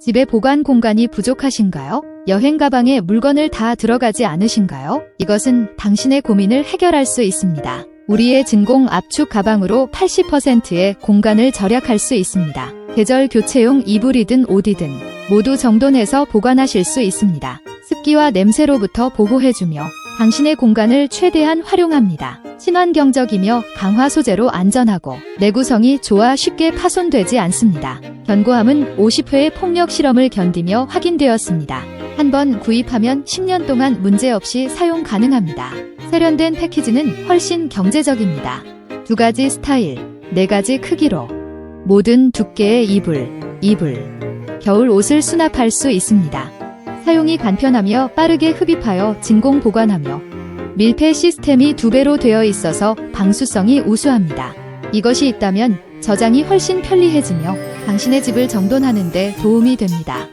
집에 보관 공간이 부족하신가요? 여행 가방에 물건을 다 들어가지 않으신가요? 이것은 당신의 고민을 해결할 수 있습니다. 우리의 진공 압축 가방으로 80%의 공간을 절약할 수 있습니다. 계절 교체용 이불이든 옷이든 모두 정돈해서 보관하실 수 있습니다. 습기와 냄새로부터 보호해주며 당신의 공간을 최대한 활용합니다. 친환경적이며 강화 소재로 안전하고 내구성이 좋아 쉽게 파손되지 않습니다. 견고함은 50회의 폭력 실험을 견디며 확인되었습니다. 한 번 구입하면 10년 동안 문제없이 사용 가능합니다. 세련된 패키지는 훨씬 경제적입니다. 두 가지 스타일, 네 가지 크기로 모든 두께의 이불, 이불, 겨울 옷을 수납할 수 있습니다. 사용이 간편하며 빠르게 흡입하여 진공 보관하며 밀폐 시스템이 두 배로 되어 있어서 방수성이 우수합니다. 이것이 있다면 저장이 훨씬 편리해지며 당신의 집을 정돈하는 데 도움이 됩니다.